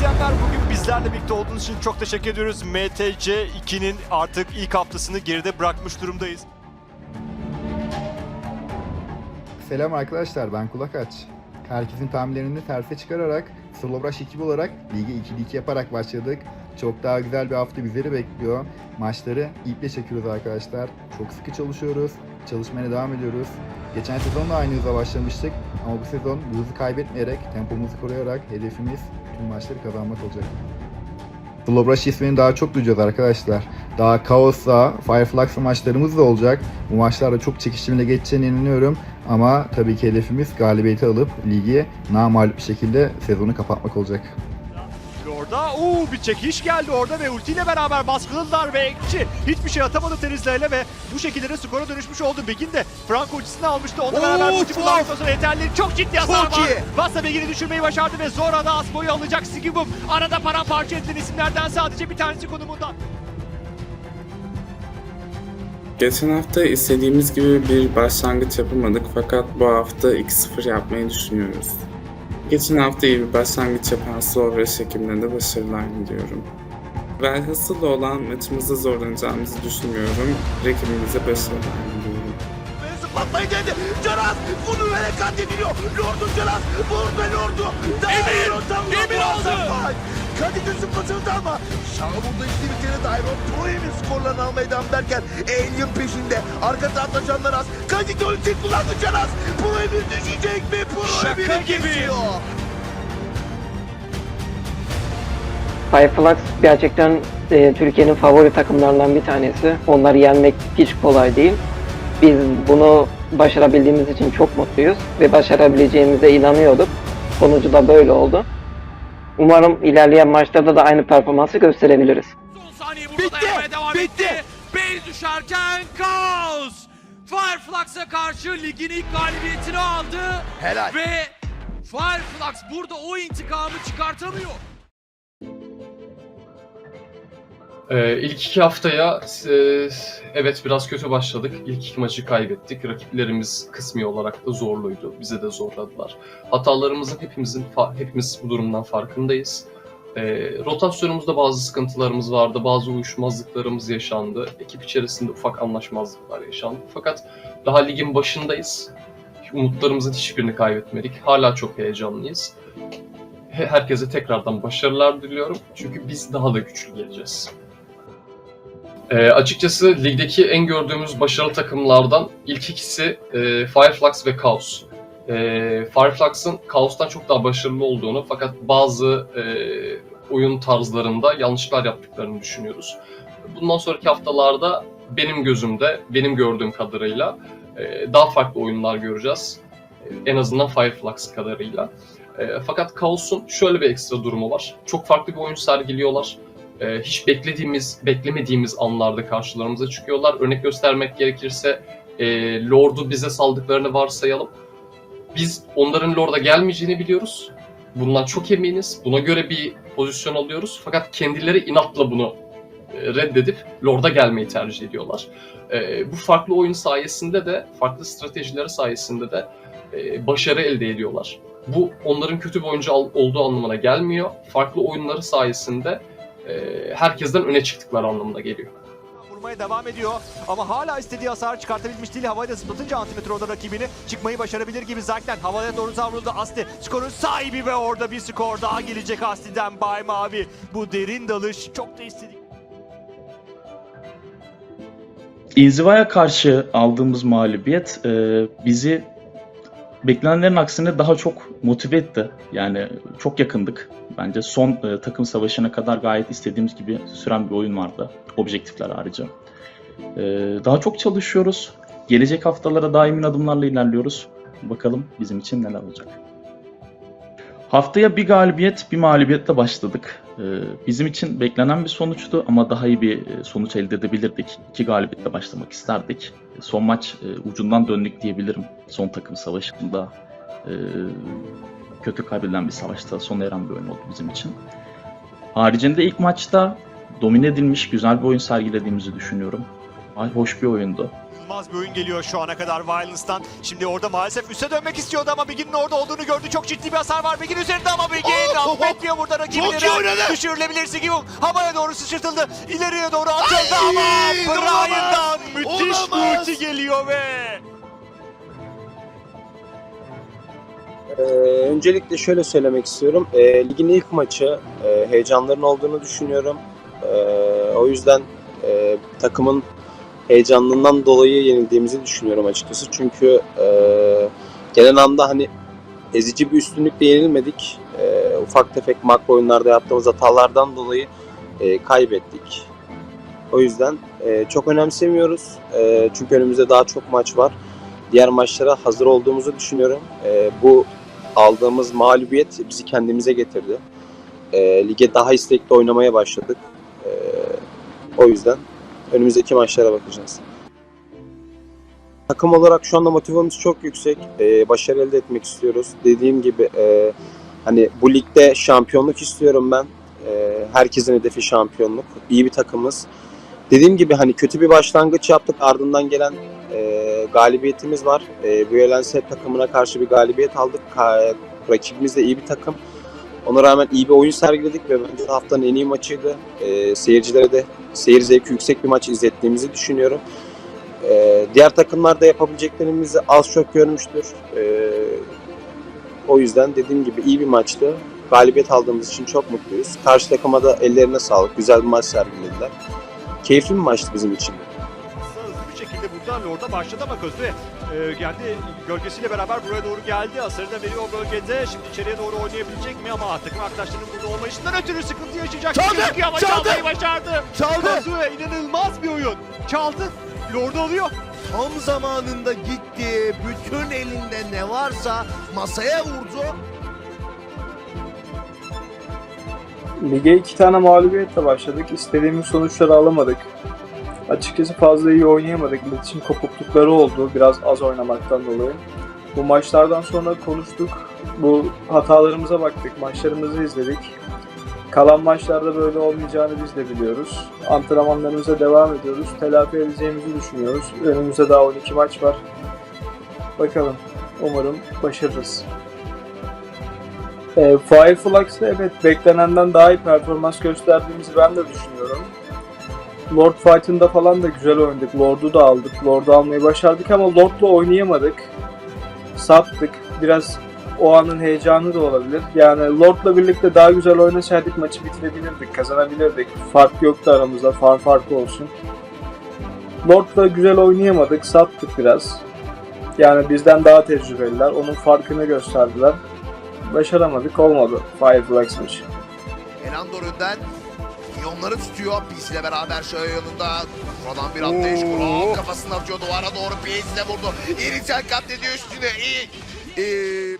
izleyenler bugün bizlerle birlikte olduğunuz için çok teşekkür ediyoruz. MTC 2'nin artık ilk haftasını geride bırakmış durumdayız. Selam arkadaşlar ben Kulak Aç. Herkesin tahminlerini terse çıkararak Slovraş ekibi olarak ligi 2'de 2 yaparak başladık. Çok daha güzel bir hafta bizleri bekliyor. Maçları iple çekiyoruz arkadaşlar. Çok sıkı çalışıyoruz. Çalışmaya devam ediyoruz. Geçen sezon da aynı hızla başlamıştık. Ama bu sezon bu hızı kaybetmeyerek, tempomuzu koruyarak hedefimiz tüm maçları kazanmak olacak. Slovraş ismini daha çok duyacağız arkadaşlar. Daha Kaos'la, Fireflux maçlarımız da olacak. Bu maçlarda çok çekişmeli geçeceğine inanıyorum. Ama tabii ki hedefimiz galibiyeti alıp ligi namalup bir şekilde sezonu kapatmak olacak. Orada uuu bir çekiş geldi orada ve ultiyle beraber baskıladılar ve Ekçi hiçbir şey atamadı Terizla ile ve bu şekilde de skora dönüşmüş oldu. Begin de Franco ultisini almıştı. Onunla beraber ulti kullandıktan sonra yeterli. Çok ciddi hasar Çok var. iyi. Vassa Begin'i düşürmeyi başardı ve Zora da Aspo'yu alacak. Sigibum arada paramparça edilen isimlerden sadece bir tanesi konumunda. Geçen hafta istediğimiz gibi bir başlangıç yapamadık fakat bu hafta 2-0 yapmayı düşünüyoruz. Geçen hafta iyi bir başlangıç yapan Slovres ekibine de başarılar diliyorum. Velhasıl olan maçımızda zorlanacağımızı düşünmüyorum. Rakibimize başarılar diliyorum. Ve zıplatmayı denedi. Caraz bunu vere katlediliyor. Lord'un Caraz vurdu Lord'u. Emir! Emir aldı! Kadid'in zıplatıldı ama Şahı burada işte bir kere Dairo Ture'nin skorlarını almaya devam ederken Alien peşinde. Arka tarafta canlar az. Kadid ulti kullandı Caraz. Bu Emir düşecek mi? Bu Şaka Emir'i gibi. kesiyor. Fireflux gerçekten e, Türkiye'nin favori takımlarından bir tanesi. Onları yenmek hiç kolay değil. Biz bunu başarabildiğimiz için çok mutluyuz ve başarabileceğimize inanıyorduk. Sonucu da böyle oldu. Umarım ilerleyen maçlarda da aynı performansı gösterebiliriz. Son saniye burada Bitti, dayanmaya devam bitti. etti. Bale düşerken Kaos. Fireflux'a karşı ligin ilk galibiyetini aldı. Helal. Ve Fireflux burada o intikamı çıkartamıyor. Ee, ilk iki haftaya e, evet biraz kötü başladık. İlk iki maçı kaybettik. Rakiplerimiz kısmi olarak da zorluydu. Bize de zorladılar. Hatalarımızın hepimizin hepimiz bu durumdan farkındayız. Ee, rotasyonumuzda bazı sıkıntılarımız vardı, bazı uyuşmazlıklarımız yaşandı. Ekip içerisinde ufak anlaşmazlıklar yaşandı. Fakat daha ligin başındayız. Umutlarımızın hiçbirini kaybetmedik. Hala çok heyecanlıyız. He- Herkese tekrardan başarılar diliyorum. Çünkü biz daha da güçlü geleceğiz. Ee, açıkçası ligdeki en gördüğümüz başarılı takımlardan ilk ikisi e, Fireflux ve Chaos. E, Fireflux'ın Chaos'tan çok daha başarılı olduğunu fakat bazı e, oyun tarzlarında yanlışlar yaptıklarını düşünüyoruz. Bundan sonraki haftalarda benim gözümde, benim gördüğüm kadarıyla e, daha farklı oyunlar göreceğiz. E, en azından Fireflux kadarıyla. E, fakat Chaos'un şöyle bir ekstra durumu var. Çok farklı bir oyun sergiliyorlar. E, hiç beklediğimiz, beklemediğimiz anlarda karşılarımıza çıkıyorlar. Örnek göstermek gerekirse e, Lord'u bize saldıklarını varsayalım. Biz onların Lord'a gelmeyeceğini biliyoruz. Bundan çok eminiz. Buna göre bir pozisyon alıyoruz. Fakat kendileri inatla bunu e, reddedip Lord'a gelmeyi tercih ediyorlar. E, bu farklı oyun sayesinde de, farklı stratejileri sayesinde de e, başarı elde ediyorlar. Bu onların kötü bir oyuncu olduğu anlamına gelmiyor. Farklı oyunları sayesinde herkesten öne çıktıkları anlamına geliyor. Vurmaya devam ediyor ama hala istediği hasar çıkartabilmiş değil. Havayla zıplatınca Antimetre orada rakibini çıkmayı başarabilir gibi zaten. Havaya doğru savruldu Asti. Skorun sahibi ve orada bir skor daha gelecek Asti'den Bay Mavi. Bu derin dalış çok da istedik. İnzivaya karşı aldığımız mağlubiyet e, bizi beklenenlerin aksine daha çok motive etti. Yani çok yakındık. Bence son e, takım savaşına kadar gayet istediğimiz gibi süren bir oyun vardı. Objektifler harici. E, daha çok çalışıyoruz. Gelecek haftalara daha emin adımlarla ilerliyoruz. Bakalım bizim için neler olacak. Haftaya bir galibiyet, bir mağlubiyetle başladık. Ee, Bizim için beklenen bir sonuçtu ama daha iyi bir e, sonuç elde edebilirdik. İki galibiyetle başlamak isterdik. Son maç e, ucundan döndük diyebilirim. Son takım savaşında e, kötü kaybedilen bir savaşta sona eren bir oyun oldu bizim için. Haricinde ilk maçta domine edilmiş güzel bir oyun sergilediğimizi düşünüyorum. Hoş bir oyundu. İnanılmaz bir oyun geliyor şu ana kadar Violence'dan. Şimdi orada maalesef üste dönmek istiyordu ama Bigin'in orada olduğunu gördü. Çok ciddi bir hasar var Bigin üzerinde ama Bigin Oh, affetmiyor burada rakibini. Düşürülebilir Sigivuk. Havaya doğru sıçırtıldı. İleriye doğru atıldı Ay, ama. Brian'dan müthiş bir ulti geliyor ve Ee, öncelikle şöyle söylemek istiyorum. Ee, ligin ilk maçı e, heyecanların olduğunu düşünüyorum. Ee, o yüzden e, takımın heyecanından dolayı yenildiğimizi düşünüyorum açıkçası. Çünkü e, gelen anda hani ezici bir üstünlükle yenilmedik. E, ufak tefek makro oyunlarda yaptığımız hatalardan dolayı e, kaybettik. O yüzden e, çok önemsemiyoruz. E, çünkü önümüzde daha çok maç var. Diğer maçlara hazır olduğumuzu düşünüyorum. E, bu aldığımız mağlubiyet bizi kendimize getirdi. E, lige daha istekli oynamaya başladık. E, o yüzden önümüzdeki maçlara bakacağız. Takım olarak şu anda motivamız çok yüksek. E, başarı elde etmek istiyoruz. Dediğim gibi e, hani bu ligde şampiyonluk istiyorum ben. E, herkesin hedefi şampiyonluk. İyi bir takımız. Dediğim gibi hani kötü bir başlangıç yaptık. Ardından gelen e, galibiyetimiz var. E, bu Elense takımına karşı bir galibiyet aldık. Ka- rakibimiz de iyi bir takım. Ona rağmen iyi bir oyun sergiledik ve bence haftanın en iyi maçıydı. E, seyircilere de seyir zevki yüksek bir maç izlettiğimizi düşünüyorum. E, diğer takımlar da yapabileceklerimizi az çok görmüştür. E, o yüzden dediğim gibi iyi bir maçtı. Galibiyet aldığımız için çok mutluyuz. Karşı takıma da ellerine sağlık. Güzel bir maç sergilediler. Keyifli bir maçtı bizim için. Burada Lord'a başladı ama Közde e, geldi gölgesiyle beraber buraya doğru geldi. Asarı da veriyor o bölgede. Şimdi içeriye doğru oynayabilecek mi ama takım arkadaşlarının burada olmayışından ötürü sıkıntı yaşayacak. Çaldı, ama çaldı. çalmayı başardı. Çaldı. Közde inanılmaz bir oyun. Çaldı. Lord'u alıyor. Tam zamanında gitti. Bütün elinde ne varsa masaya vurdu. Lige iki tane mağlubiyetle başladık. İstediğimiz sonuçları alamadık. Açıkçası fazla iyi oynayamadık. İletişim kopuklukları oldu biraz az oynamaktan dolayı. Bu maçlardan sonra konuştuk. Bu hatalarımıza baktık. Maçlarımızı izledik. Kalan maçlarda böyle olmayacağını biz de biliyoruz. Antrenmanlarımıza devam ediyoruz. Telafi edeceğimizi düşünüyoruz. Önümüzde daha 12 maç var. Bakalım. Umarım başarırız. E, Fireflux'ta evet beklenenden daha iyi performans gösterdiğimizi ben de düşünüyorum. Lord Fight'ında falan da güzel oynadık. Lord'u da aldık. Lord'u almayı başardık ama Lord'la oynayamadık. Sattık. Biraz o anın heyecanı da olabilir. Yani Lord'la birlikte daha güzel oynasaydık maçı bitirebilirdik, kazanabilirdik. Fark yoktu aramızda, farm farkı olsun. Lord'la güzel oynayamadık, sattık biraz. Yani bizden daha tecrübeliler, onun farkını gösterdiler başaramadık olmadı Fireflux maçı. Elandor önden milyonları tutuyor. İle beraber şöyle yanında. Buradan bir atlayış. Kural kafasını atıyor duvara doğru. İle vurdu. İriçel katlediyor üstüne. İyi. Ee,